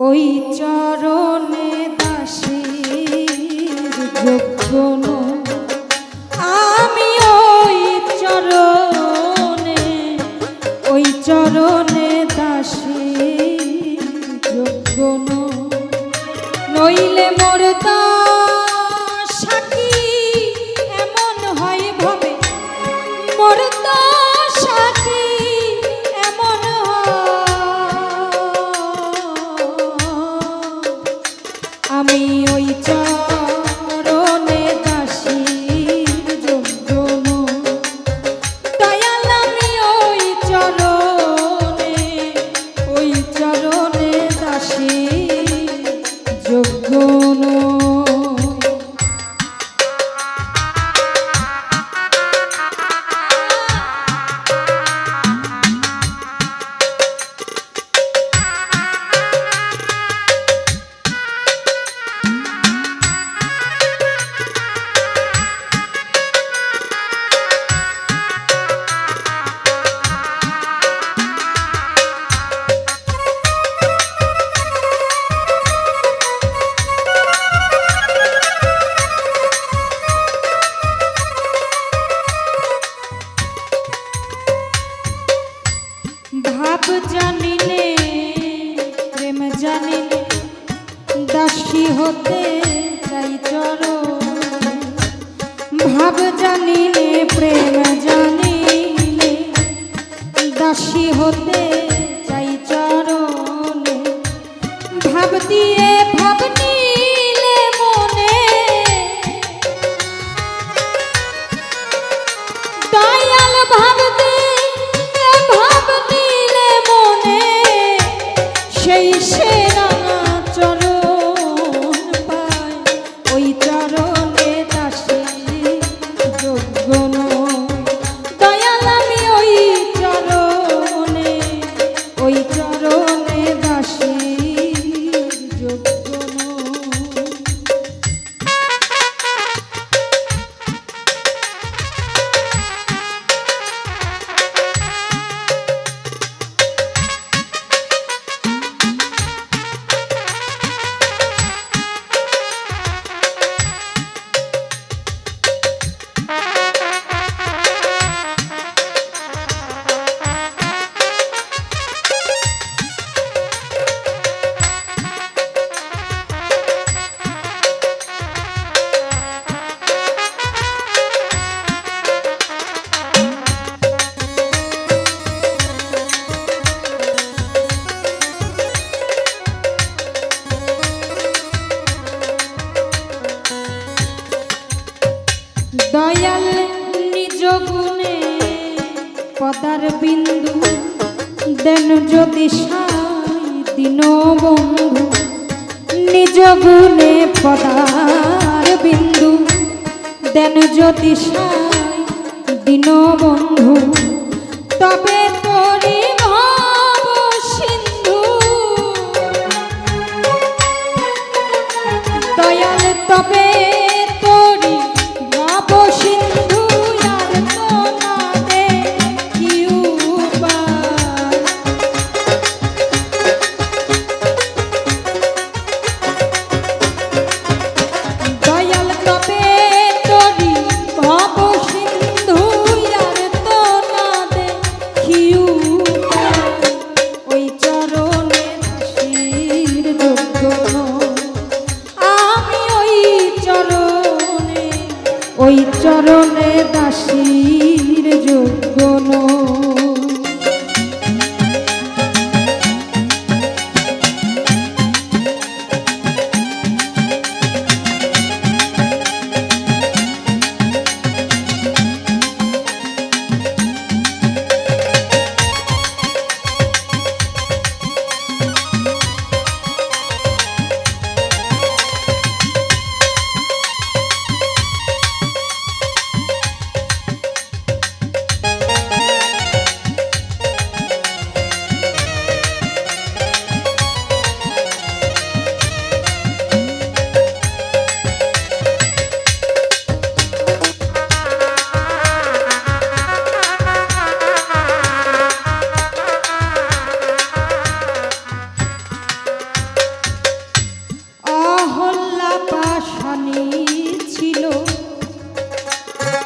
ওই চরণে দাসী যোগ্য হতে চাই চরণ ভাব জানিলে প্রেম জানিলে দাসী হতে চাই চরণ। ভাব দিয়ে দয়াল নিজ গুণে পদার বিন্দু, দেন যদি দিন বন্ধু, নিজ গুণে পদার বিন্দু, দেন যদি দিন বন্ধু, তবে তোরে সিন্ধু। দয়াল তবে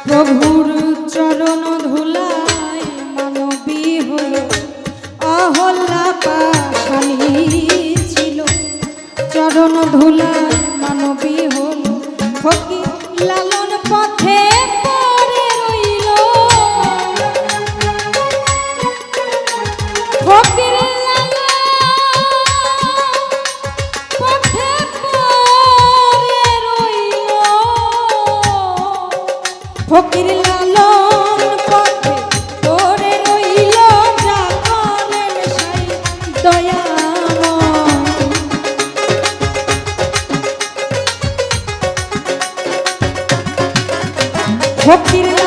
প্রভুর চরণ ধুলায় মানবী হল অহল্লা পাশানি ছিল। চরণ ধুলায় ভক্তির